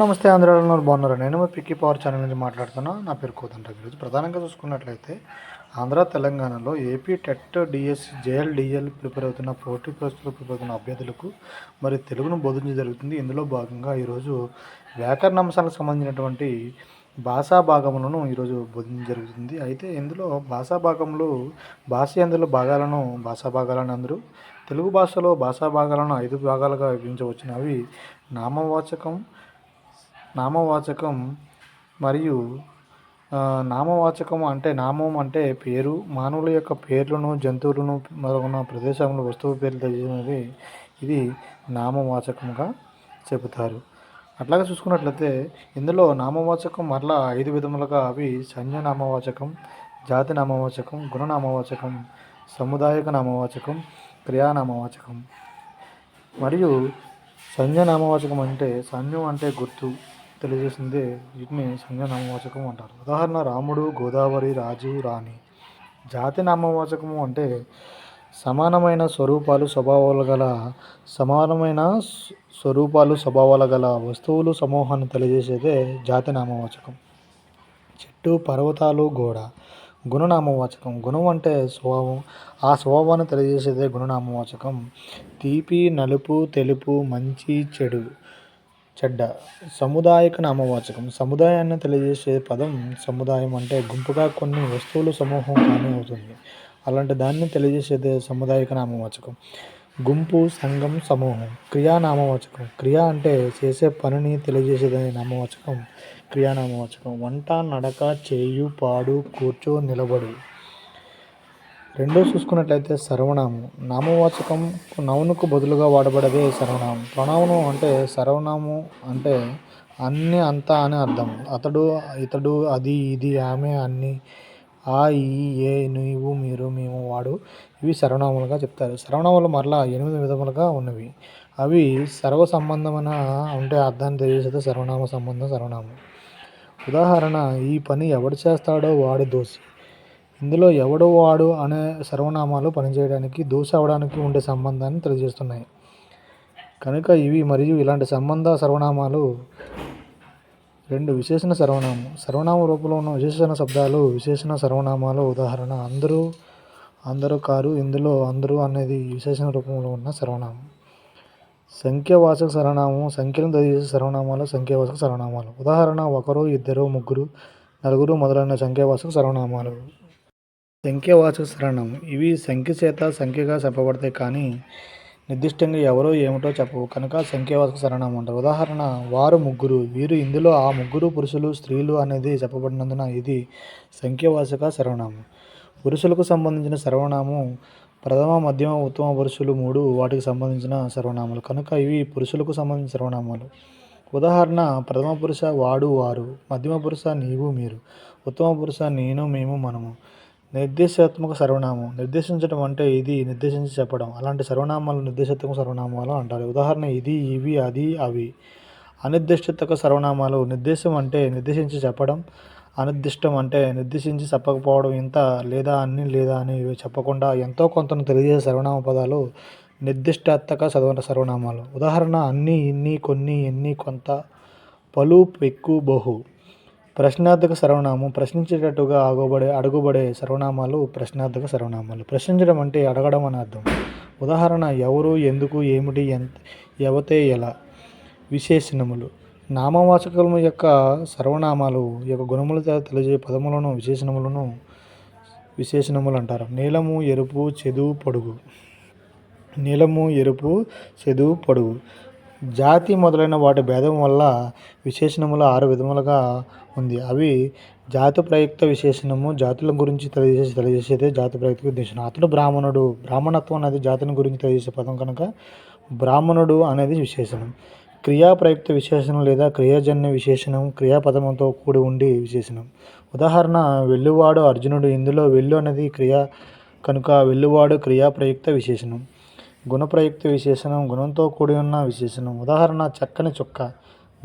నమస్తే ఆంధ్రాలో బాగున్నారు? నేను మీ పిక్కి పవర్ ఛానల్ నుంచి మాట్లాడుతున్నా. నా పేరు కోదంట ఈరోజు ప్రధానంగా చూసుకున్నట్లయితే ఆంధ్ర తెలంగాణలో AP TET DS JLDL prepare అవుతున్న పోటీ పరీక్షలు ప్రిపేర్ అవుతున్న అభ్యర్థులకు మరి తెలుగును బోధించడం జరుగుతుంది. ఇందులో భాగంగా ఈరోజు వ్యాకరణ అంశాలకు సంబంధించినటువంటి భాషా భాగములను ఈరోజు బోధించడం జరుగుతుంది. అయితే ఇందులో భాషా భాగంలో భాష అందులో భాగాలను భాషా భాగాలను అందరూ తెలుగు భాషలో భాషా భాగాలను ఐదు భాగాలుగా విభజించవచ్చును. అవి నామవాచకం నామవాచకం మరియు నామవాచకం అంటే నామం అంటే పేరు మానవుల యొక్క పేర్లను జంతువులను మొదలగున ప్రదేశంలో వస్తువు పేర్లు తెలియజేయనది ఇది నామవాచకంగా చెబుతారు. అట్లాగే చూసుకున్నట్లయితే ఇందులో నామవాచకం మరలా ఐదు విధములుగా అవి సంజ్ఞ నామవాచకం జాతి నామవాచకం గుణనామవాచకం సముదాయక నామవాచకం క్రియానామవాచకం. మరియు సంజ్ఞ నామవాచకం అంటే సంజ్ఞం అంటే గుర్తు. తెలియజేసిందే వీటిని సంఘనామవాచకం అంటారు. ఉదాహరణ రాముడు గోదావరి రాజు రాణి. జాతి నామవాచకము అంటే సమానమైన స్వరూపాలు స్వభావాలు గల సమానమైన స్వరూపాలు స్వభావాలు గల వస్తువులు సమూహాన్ని తెలియజేసేదే జాతి నామవాచకం చెట్టు పర్వతాలు గోడ. గుణనామవాచకం గుణం అంటే స్వభావం. ఆ స్వభావాన్ని తెలియజేసేదే గుణనామవాచకం తీపి నలుపు తెలుపు మంచి చెడు. చెడ్డ. సముదాయక నామవాచకం. సముదాయాన్ని తెలియజేసే పదం సముదాయం అంటే గుంపుగా కొన్ని వస్తువులు సమూహం కానీ అవుతుంది. అలాంటి దాన్ని తెలియజేసేది సముదాయక నామవాచకం. గుంపు సంఘం సమూహం. క్రియా క్రియ అంటే చేసే పనిని తెలియజేసేదని నామవాచకం. క్రియానామవాచకం వంట నడక చేయు పాడు కూర్చో నిలబడు. రెండో చూసుకున్నట్లయితే సర్వనామం. నామవాచకం నౌనుకు బదులుగా వాడబడేదే సర్వనామం. ప్రణామం అంటే సర్వనామం అంటే అన్ని అంతా అని అర్థం. అతడు ఇతడు అది ఇది ఆమె అన్ని ఆ ఈ ఏ నీవు మీరు మేము వాడు ఇవి సర్వనామాలుగా చెప్తారు. సర్వనామాలు మరలా ఎనిమిది విధములుగా ఉన్నవి. అవి సర్వ సంబంధమైన ఉంటే అర్థాన్ని తెలియజేసేది సర్వనామ సంబంధం సర్వనామం. ఉదాహరణ ఈ పని ఎవడు చేస్తాడో వాడు దోషి ఇందులో ఎవడు వాడు అనే సర్వనామాలు పనిచేయడానికి దోష అవడానికి ఉండే సంబంధాన్ని తెలియజేస్తున్నాయి. కనుక ఇవి మరియు ఇలాంటి సంబంధ సర్వనామాలు రెండు విశేషణ సర్వనామం. సర్వనామ రూపంలో ఉన్న విశేషణ శబ్దాలు విశేషణ సర్వనామాలు ఉదాహరణ. అందరూ అందరూ కారు ఇందులో అందరూ అనేది విశేషణ రూపంలో ఉన్న సర్వనామం. సంఖ్యావాచక సర్వనామం సంఖ్యలను తెలియజేసే సర్వనామాలు సంఖ్యావాచక సర్వనామాలు. ఉదాహరణ ఒకరు ఇద్దరు ముగ్గురు నలుగురు మొదలైన సంఖ్యావాచక సర్వనామాలు. సంఖ్యావాచక శరణం ఇవి సంఖ్య చేత సంఖ్యగా చెప్పబడతాయి కానీ నిర్దిష్టంగా ఎవరో ఏమిటో చెప్పవు. కనుక సంఖ్యావాచక శరణం అంటారు. ఉదాహరణ వారు ముగ్గురు. వీరు ఇందులో ఆ ముగ్గురు పురుషులు స్త్రీలు అనేది చెప్పబడినందున ఇది సంఖ్యావాచక సర్వనామం పురుషులకు సంబంధించిన సర్వనామం ప్రథమ మధ్యమ ఉత్తమ పురుషులు మూడు వాటికి సంబంధించిన సర్వనామాలు కనుక ఇవి పురుషులకు సంబంధించిన సర్వనామాలు ఉదాహరణ ప్రథమ పురుష వాడు వారు మధ్యమ పురుష నీవు మీరు ఉత్తమ పురుష నేను మేము మనము. నిర్దేశాత్మక సర్వనామం. నిర్దేశించడం అంటే ఇది నిర్దేశించి చెప్పడం. అలాంటి సర్వనామాలు నిర్దేశాత్మక సర్వనామాలు అంటారు. ఉదాహరణ ఇది ఇవి అది అవి. అనిర్దిష్టతక సర్వనామాలు. నిర్దేశం అంటే నిర్దేశించి చెప్పడం. అనిర్దిష్టం అంటే నిర్దేశించి చెప్పకపోవడం. ఇంత లేదా అన్ని లేదా అని చెప్పకుండా ఎంతో కొంతను తెలియజేసే సర్వనామ పదాలు నిర్దిష్టాత్మక సర్వ సర్వనామాలు. ఉదాహరణ అన్ని ఇన్ని కొన్ని ఎన్ని కొంత పలు పెక్కు బహు. ప్రశ్నార్థక సర్వనామం ప్రశ్నించేటట్టుగా ఆగబడే అడుగుబడే సర్వనామాలు ప్రశ్నార్థక సర్వనామాలు. ప్రశ్నించడం అంటే అడగడం అని అర్థం. ఉదాహరణ ఎవరు ఎందుకు ఏమిటి ఎంత ఎవతే ఎలా? విశేషణములు. నామవాచకము యొక్క సర్వనామాలు యొక్క గుణములు తెలియజే పదములను విశేషణములను విశేషణములు అంటారు. నీలము ఎరుపు చెదువు పొడుగు. నీలము ఎరుపు చెదువు పొడుగు. జాతి మొదలైన వాటి భేదం వల్ల విశేషణములు ఆరు విధములుగా ఉంది. అవి జాతి ప్రయుక్త విశేషణము జాతుల గురించి తెలియజేసి తెలియజేసేదే జాతి ప్రయుక్త ఉద్దేశం అతడు బ్రాహ్మణుడు. బ్రాహ్మణత్వం అనేది జాతిని గురించి తెలియజేసే పదం కనుక బ్రాహ్మణుడు అనేది విశేషణం. క్రియా ప్రయుక్త విశేషణం లేదా క్రియాజన్య విశేషణం క్రియాపదముతో కూడి ఉండి విశేషణం. ఉదాహరణ వెల్లువాడు అర్జునుడు. ఇందులో వెళ్ళు అనేది క్రియా కనుక వెల్లువాడు క్రియాప్రయుక్త విశేషణం. గుణప్రయుక్త విశేషణం గుణంతో కూడి ఉన్న విశేషణం. ఉదాహరణ చక్కని చుక్క.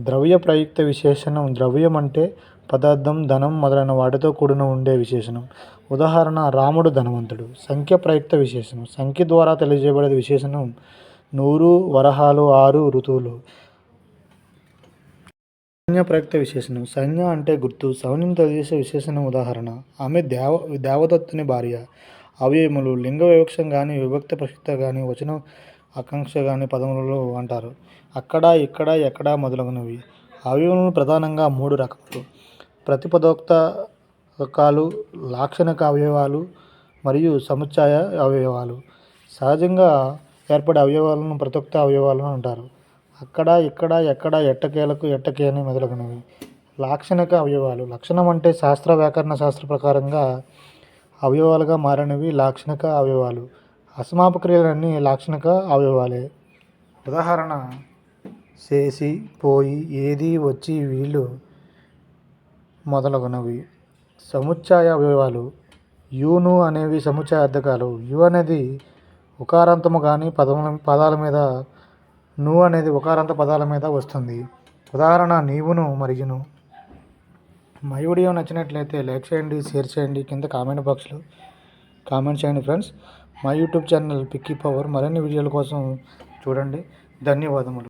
ద్రవ్య ప్రయుక్త విశేషణం ద్రవ్యం అంటే పదార్థం ధనం మొదలైన వాటితో కూడిన ఉండే విశేషణం. ఉదాహరణ రాముడు ధనవంతుడు. సంఖ్య ప్రయుక్త విశేషణం. సంఖ్య ద్వారా తెలియజేయబడే విశేషణం. నూరు వరహాలు ఆరు ఋతువులు. సైన్య ప్రయుక్త విశేషణం. సైన్య అంటే గుర్తు. సౌన్యం తెలియజేసే విశేషణం ఉదాహరణ. ఆమె దేవ దేవదత్తుని భార్య. అవయవములు లింగ వివక్షం కానీ విభక్త ప్రసిద్ధ కానీ వచనం ఆకాంక్ష కానీ పదములలో అంటారు. అక్కడ ఇక్కడ ఎక్కడ మొదలగునవి. అవయవములు ప్రధానంగా మూడు రకములు. ప్రతిపదోక్త రకాలు లాక్షణిక అవయవాలు మరియు సముచ్ఛాయ అవయవాలు. సహజంగా ఏర్పడే అవయవాలను ప్రతోక్త అవయవాలను అంటారు. అక్కడ ఇక్కడ ఎక్కడ ఎట్టకేలకు ఎట్టకే అని మొదలగునవి. లాక్షణిక అవయవాలు. లక్షణం అంటే శాస్త్ర వ్యాకరణ శాస్త్ర ప్రకారంగా అవయవాలుగా మారినవి లాక్షణిక అవయవాలు. అసమాప క్రియలన్నీ లాక్షణిక అవయవాలే. ఉదాహరణ చేసి పోయి ఏది వచ్చి వీళ్ళు మొదలగునవి. సముచ్చాయ అవయవాలు. యూను అనేవి సముచ్చాయ అర్థకాలు. యు అనేది ఉకారాంతము కానీ పదముల పదాల మీద ను అనేది ఉకారాంత పదాల మీద వస్తుంది. ఉదాహరణ నీవును మరియును. మై వీడియో నచ్చినట్లయితే లైక్ చేయండి షేర్ చేయండి. కింద కామెంట్ బాక్స్లో కామెంట్ చేయండి ఫ్రెండ్స్. మా యూట్యూబ్ ఛానల్ పిక్కీ పవర్ మరిన్ని వీడియోల కోసం చూడండి. ధన్యవాదములు.